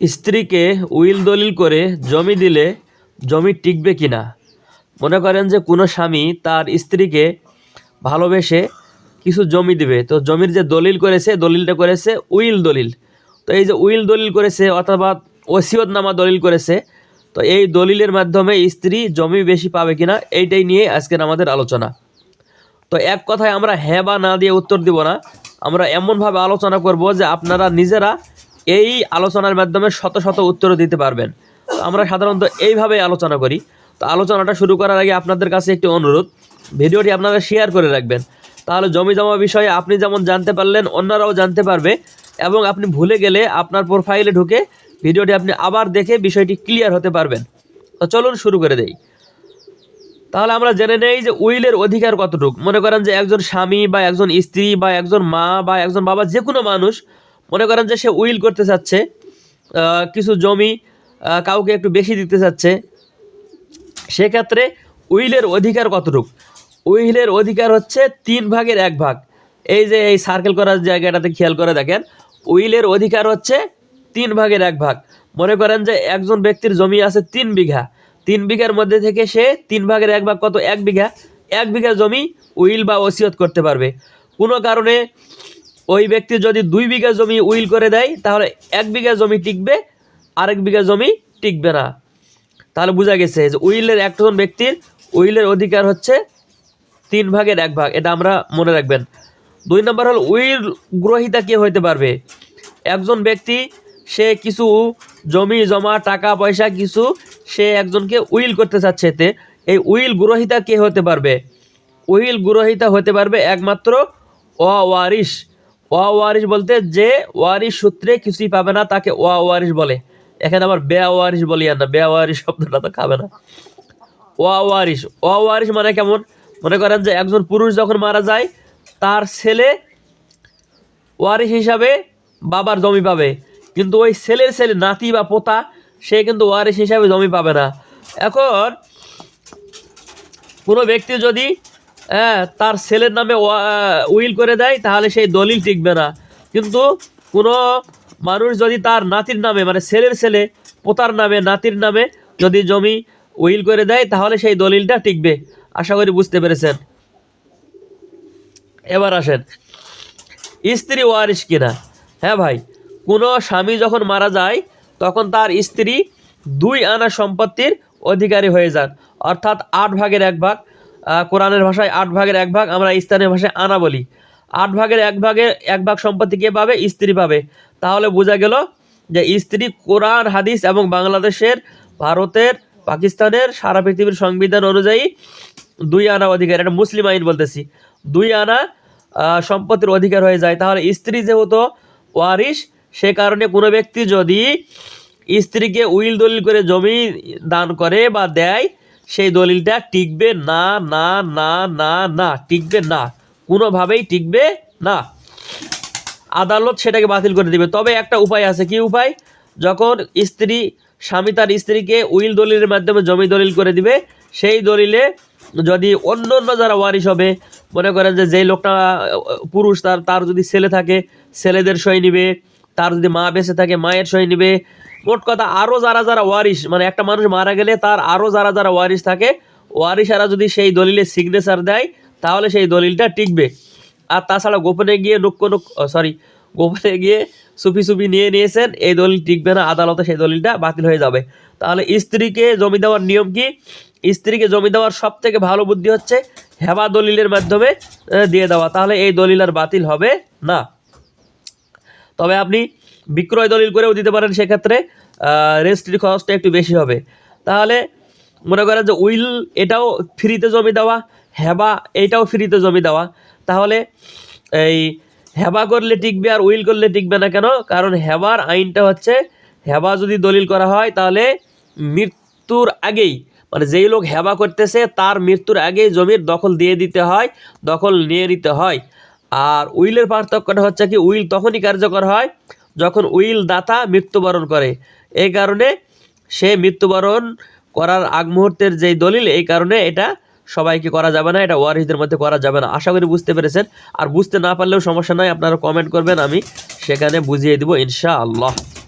স্ত্রীকে উইল দলিল করে জমি দিলে জমি টিকবে কি না মনে করেন যে কোনো স্বামী তার স্ত্রীকে ভালোবেসে কিছু জমি দিবে। তো জমির যে দলিল করেছে, দলিলটা করেছে উইল দলিল। তো এই যে উইল দলিল করেছে অথবা ওসিয়তনামা দলিল করেছে, তো এই দলিলের মাধ্যমে স্ত্রী জমি বেশি পাবে কিনা, এইটাই নিয়ে আজকের আমাদের আলোচনা। তো এক কথায় আমরা হ্যাঁ বা না দিয়ে উত্তর দিব না। আমরা এমনভাবে আলোচনা করব যে আপনারা নিজেরা এই আলোচনার মাধ্যমে শত শত উত্তর দিতে পারবেন। তো আমরা সাধারণত এইভাবে আলোচনা করি। তো আলোচনাটা শুরু করার আগে আপনাদের কাছে একটি অনুরোধ। ভিডিওটি আপনারা শেয়ার করে রাখবেন। তাহলে জমি জমা বিষয়ে আপনি যেমন জানতে পারলেন, অন্যরাও জানতে পারবে এবং আপনি ভুলে গেলে আপনার প্রোফাইলে ঢুকে ভিডিওটি আপনি আবার দেখে বিষয়টি ক্লিয়ার হতে পারবেন। তো চলুন শুরু করে দেই। তাহলে আমরা জেনে নেই যে উইলের অধিকার কতটুকু। মনে করেন যে একজন স্বামী বা একজন স্ত্রী বা একজন মা বা একজন বাবা যে কোনো মানুষ মনে করেন যে সে উইল করতে চাচ্ছে কিছু জমি কাউকে একটু বেশি দিতে চাচ্ছে, সেক্ষেত্রে উইলের অধিকার কতটুকু? উইলের অধিকার হচ্ছে তিন ভাগের এক ভাগ। এই যে এই সার্কেল করার জায়গাটাতে খেয়াল করে দেখেন, উইলের অধিকার হচ্ছে তিন ভাগের এক ভাগ। মনে করেন যে একজন ব্যক্তির জমি আছে তিন বিঘা। তিন বিঘার মধ্যে থেকে সে তিন ভাগের এক ভাগ কত? এক বিঘা। এক বিঘা জমি উইল বা ওসিয়ত করতে পারবে। কোনো কারণে ওই ব্যক্তি যদি দুই বিঘা জমি উইল করে দেয়, তাহলে এক বিঘা জমি টিকবে, আরেক বিঘা জমি টিকবে না। তাহলে বোঝা গেছে যে উইলের একজন ব্যক্তির উইলের অধিকার হচ্ছে তিন ভাগের এক ভাগ, এটা আমরা মনে রাখবেন। দুই নম্বর হল উইল গ্রহিতা কে হইতে পারবে? একজন ব্যক্তি, সে কিছু জমি, জমা, টাকা, পয়সা, কিছু সে একজনকে উইল করতে চাচ্ছে এতে এই উইল গ্রহিতা কে হতে পারবে? উইল গ্রহিতা হতে পারবে একমাত্র অওয়ারিশ। অওয়ারিশ বলতে যে ওয়ারিশ সূত্রে কিছুই পাবে না, তাকে ওয়া ওয়ারিশ বলে। এখানে আবার বেয়া বেওয়ারিশ বলি আর না বেয়া বেওয়ারিশ শব্দটা তো খাবে না। অওয়ারিশ ওয়ারিশ মানে কেমন? মনে করেন যে একজন পুরুষ যখন মারা যায়, তার ছেলে ওয়ারিশ হিসাবে বাবার জমি পাবে। কিন্তু ওই ছেলের ছেলে নাতি বা পোতা, সে কিন্তু ওয়ারিশ হিসাবে জমি পাবে না। এখন কোনো ব্যক্তি যদি হ্যাঁ, তার ছেলের নামে উইল করে দেয় তাহলে সেই দলিল টিকবে না। কিন্তু কোনো মানুষ যদি তার নাতির নামে মানে ছেলের ছেলে পোতার নামে নাতির নামে যদি জমি উইল করে দেয় তাহলে সেই দলিলটা টিকবে। আশা করি বুঝতে পেরেছেন। এবার আসেন। স্ত্রী ওয়ারিশ কিনা? হ্যাঁ ভাই কোনো স্বামী যখন মারা যায় তখন তার স্ত্রী দুই আনা সম্পত্তির অধিকারী হয়ে যান অর্থাৎ আট ভাগের এক ভাগ। কোরআনের ভাষায় আট ভাগের এক ভাগ, আমরা স্থানীয় ভাষায় আনা বলি। আট ভাগের এক ভাগের এক ভাগ সম্পত্তি কে পাবে? স্ত্রী পাবে। তাহলে বোঝা গেল যে স্ত্রী কোরআন, হাদিস এবং বাংলাদেশের, ভারতের, পাকিস্তানের, সারা পৃথিবীর সংবিধান অনুযায়ী দুই আনা অধিকার। এটা মুসলিম আইন বলতেছি। দুই আনা সম্পত্তির অধিকার হয়ে যায়। তাহলে স্ত্রী যেহেতু ওয়ারিশ, সে কারণে কোনো ব্যক্তি যদি স্ত্রীকে উইল দলিল করে জমি দান করে বা দেয় সেই দলিলটা টিকবে না না না না না, টিকবে না। কোনোভাবেই টিকবে না। আদালত সেটাকে বাতিল করে দিবে। তবে একটা উপায় আছে। কি উপায়? যখন স্ত্রী, স্বামী তার স্ত্রীকে উইল দলিলের মাধ্যমে জমি দলিল করে দিবে, সেই দলিলে যদি অন্য অন্য যারা ওয়ারিশ হবে, মনে করেন যে যেই লোকটা, পুরুষ তার তার যদি ছেলে থাকে, ছেলেদের সই নিবে তার যদি মা বেঁচে থাকে, মায়ের সই নিবে। মোট কথা আরও যারা যারা ওয়ারিশ মানে একটা মানুষ মারা গেলে তার আরও যারা যারা ওয়ারিশ থাকে, ওয়ারিশারা যদি সেই দলিলে সিগনেচার দেয়, তাহলে সেই দলিলটা টিকবে। আর তাছাড়া গোপনে গিয়ে নুক্ক নুক সরি গোপনে গিয়ে সুফি সুফি নিয়ে নিয়েছেন, এই দলিল টিকবে না, আদালতে সেই দলিলটা বাতিল হয়ে যাবে। তাহলে স্ত্রীকে জমি দেওয়ার নিয়ম কি? স্ত্রীকে জমি দেওয়ার সব থেকে ভালো বুদ্ধি হচ্ছে, হেবা দলিলের মাধ্যমে দিয়ে দেওয়া। তাহলে এই দলিল আর বাতিল হবে না। তবে আপনি বিক্রয় দলিল করেও দিতে পারেন সেক্ষেত্রে রেজিস্ট্রি খরচটা একটু বেশি হবে। তাহলে মনে করেন যে উইল এটাও ফ্রিতে জমি দেওয়া হেবা এইটাও ফ্রিতে জমি দেওয়া। তাহলে এই হেবা করলে টিকবে আর উইল করলে টিকবে না কেন? কারণ হেবার আইনটা হচ্ছে হেবা যদি দলিল করা হয় তাহলে মৃত্যুর আগেই মানে যেই লোক হেবা করতেছে তার মৃত্যুর আগেই জমির দখল দিয়ে দিতে হয়, দখল নিয়ে নিতে হয়। আর উইলের পার্থক্যটা হচ্ছে কি, উইল তখনই কার্যকর হয় যখন উইল দাতা মৃত্যুবরণ করে। এই কারণে সে মৃত্যুবরণ করার আগ মুহূর্তের যেই দলিল, এই কারণে এটা সবাইকে করা যাবে না, এটা ওয়ারিসদের মধ্যে করা যাবে না। আশা করি বুঝতে পেরেছেন। আর বুঝতে না পারলেও সমস্যা নয় আপনারা কমেন্ট করবেন, আমি সেখানে বুঝিয়ে দেবো ইনশাআল্লাহ।